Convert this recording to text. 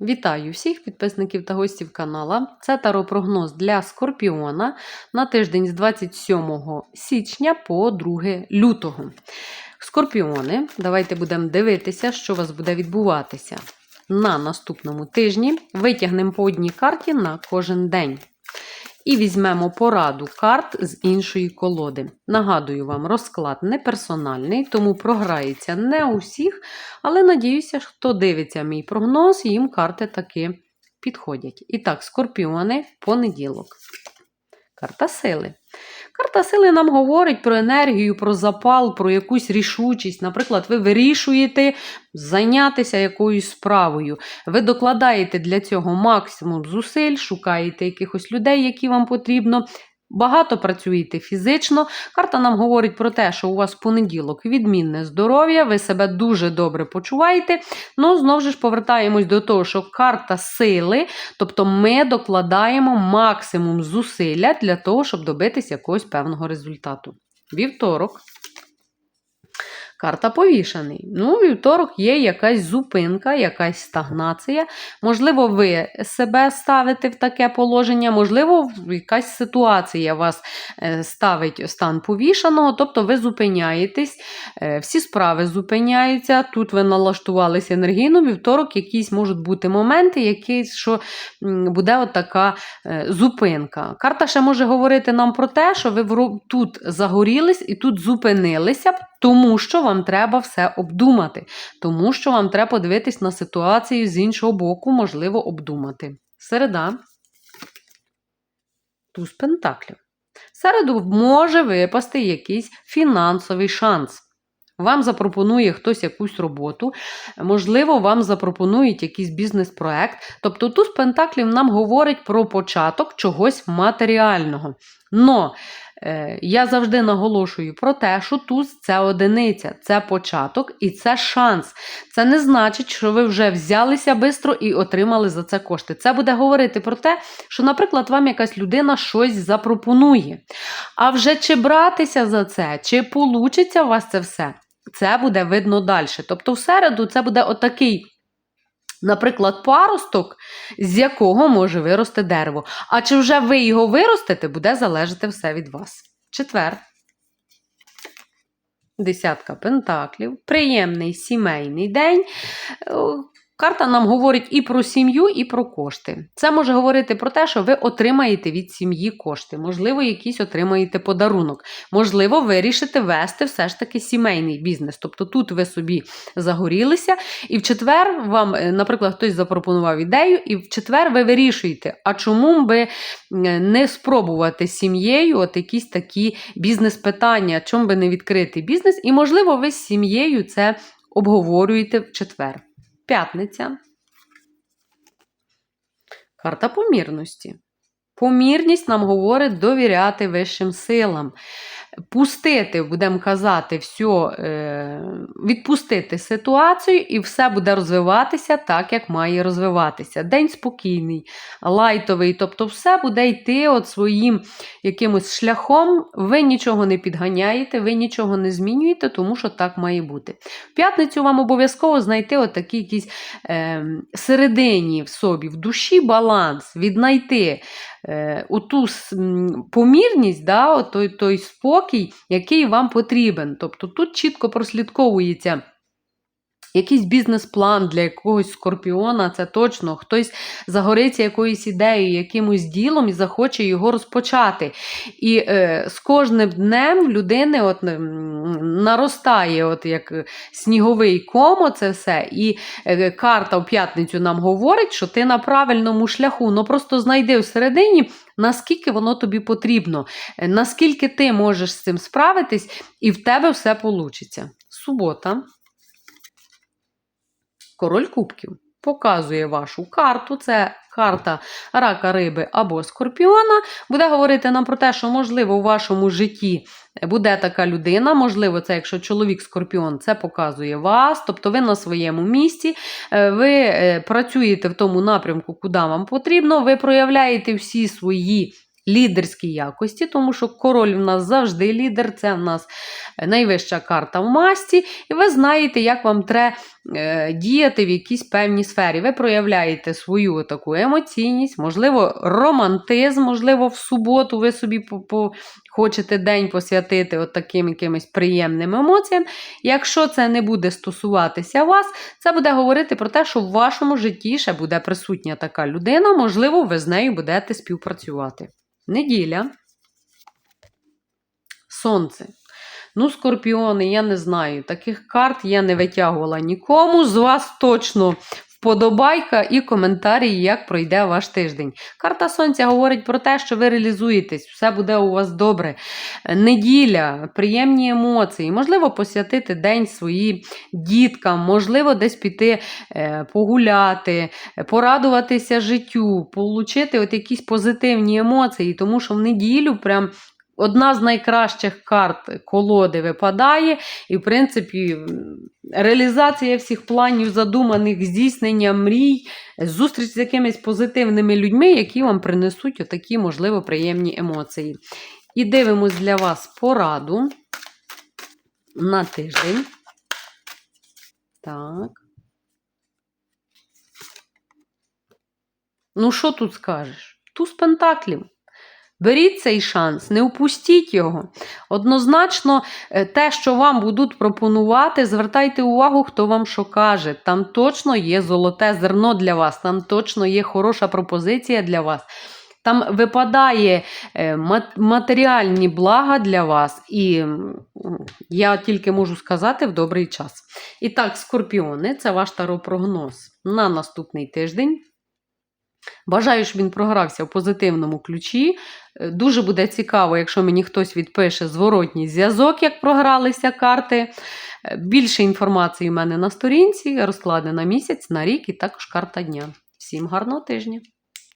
Вітаю всіх підписників та гостів канала. Це таропрогноз для Скорпіона на тиждень з 27 січня по 2 лютого. Скорпіони, давайте будемо дивитися, що у вас буде відбуватися на наступному тижні. Витягнемо по одній карті на кожен день. І візьмемо пораду карт з іншої колоди. Нагадую вам, розклад не персональний, тому програється не у всіх, але надіюся, хто дивиться мій прогноз, їм карти таки підходять. І так, скорпіони, понеділок. Карта сили. Карта сили нам говорить про енергію, про запал, про якусь рішучість. Наприклад, ви вирішуєте зайнятися якоюсь справою. Ви докладаєте для цього максимум зусиль, шукаєте якихось людей, які вам потрібно. Багато працюєте фізично. Карта нам говорить про те, що у вас в понеділок відмінне здоров'я, ви себе дуже добре почуваєте. Ну, знову ж повертаємось до того, що карта сили, тобто ми докладаємо максимум зусилля для того, щоб добитися якогось певного результату. Вівторок. Карта повішаний. Ну, вівторок є якась зупинка, якась стагнація. Можливо, ви себе ставите в таке положення, можливо, якась ситуація вас е, ставить стан повішаного, тобто ви зупиняєтесь, е, всі справи зупиняються. Тут ви налаштувалися енергійно, вівторок якісь можуть бути моменти, які, що буде от така е, зупинка. Карта ще може говорити нам про те, що ви тут загорілись і тут зупинилися. Тому що вам треба все обдумати, тому що вам треба подивитись на ситуацію з іншого боку, можливо, обдумати. Середа. Туз Пентаклів. Середу може випасти якийсь фінансовий шанс. Вам запропонує хтось якусь роботу, можливо, вам запропонують якийсь бізнес-проект. Тобто туз Пентаклів нам говорить про початок чогось матеріального. Но я завжди наголошую про те, що туз це одиниця, це початок і це шанс. Це не значить, що ви вже взялися швидко і отримали за це кошти. Це буде говорити про те, що, наприклад, вам якась людина щось запропонує. А вже чи братися за це, чи получиться у вас це все, це буде видно далі. Тобто, в середу це буде отакий. Наприклад, паросток, з якого може вирости дерево. А чи вже ви його виростете, буде залежати все від вас. Четвер. Десятка пентаклів. Приємний сімейний день. Карта нам говорить і про сім'ю, і про кошти. Це може говорити про те, що ви отримаєте від сім'ї кошти, можливо, якийсь отримаєте подарунок. Можливо, вирішите вести все ж таки сімейний бізнес. Тобто тут ви собі загорілися, і в четвер вам, е, наприклад, хтось запропонував ідею, і в четвер ви вирішуєте, а чому би не спробувати сім'єю от якісь такі бізнес-питання, чому би не відкрити бізнес, і, можливо, ви з сім'єю це обговорюєте в четвер. П'ятниця. Карта помірності. Помірність нам говорить довіряти вищим силам. Пустити, будемо казати, все, відпустити ситуацію, і все буде розвиватися так, як має розвиватися. День спокійний, лайтовий, тобто все буде йти от своїм якимось шляхом. Ви нічого не підганяєте, ви нічого не змінюєте, тому що так має бути. В п'ятницю вам обов'язково знайти отакий якийсь е, середині в собі, в душі баланс, віднайти е, оту помірність, да, той, той спокій, який вам потрібен. Тобто тут чітко прослідковується. Якийсь бізнес-план для якогось скорпіона, це точно. Хтось загориться якоюсь ідеєю, якимось ділом і захоче його розпочати. І е, з кожним днем в людини от, наростає, от як сніговий комо, це все. І е, карта в п'ятницю нам говорить, що ти на правильному шляху. Ну просто знайди всередині, наскільки воно тобі потрібно, е, наскільки ти можеш з цим справитись, і в тебе все вийде. Субота. Король Кубків показує вашу карту. Це карта рака риби або скорпіона. Буде говорити нам про те, що, можливо, у вашому житті буде така людина. Можливо, це якщо чоловік скорпіон, це показує вас. Тобто ви на своєму місці, е, ви е, працюєте в тому напрямку, куди вам потрібно, ви проявляєте всі свої лідерській якості, тому що король в нас завжди лідер, це в нас найвища карта в масті, і ви знаєте, як вам треба діяти в якійсь певній сфері. Ви проявляєте свою таку емоційність, можливо, романтизм, можливо, в суботу ви собі хочете день посвятити от таким якимось приємним емоціям. Якщо це не буде стосуватися вас, це буде говорити про те, що в вашому житті ще буде присутня така людина, можливо, ви з нею будете співпрацювати. Неділя. Сонце. Ну, скорпіони, я не знаю. Таких карт я не витягувала нікому. З вас точно вподобайка і коментарі, як пройде ваш тиждень. Карта Сонця говорить про те, що ви реалізуєтесь, все буде у вас добре. Неділя, приємні емоції, можливо, посвятити день своїм діткам, можливо, десь піти е, погуляти, порадуватися життю, получити от якісь позитивні емоції, тому що в неділю прям. Одна з найкращих карт колоди випадає, і, в принципі, реалізація всіх планів, задуманих, здійснення мрій, зустріч з якимись позитивними людьми, які вам принесуть отакі, можливо, приємні емоції. І дивимось для вас пораду на тиждень. Так. Ну, що тут скажеш? Туз пентаклів. Беріть цей шанс, не упустіть його. Однозначно, е, те, що вам будуть пропонувати, звертайте увагу, хто вам що каже. Там точно є золоте зерно для вас, там точно є хороша пропозиція для вас. Там випадає е, матеріальні блага для вас, і я тільки можу сказати в добрий час. І так, скорпіони, це ваш таропрогноз на наступний тиждень. Бажаю, щоб він програвся в позитивному ключі. Е, Дуже буде цікаво, якщо мені хтось відпише зворотній зв'язок, як програлися карти. Е, Більше інформації у мене на сторінці, розклади на місяць, на рік і також карта дня. Всім гарного тижня!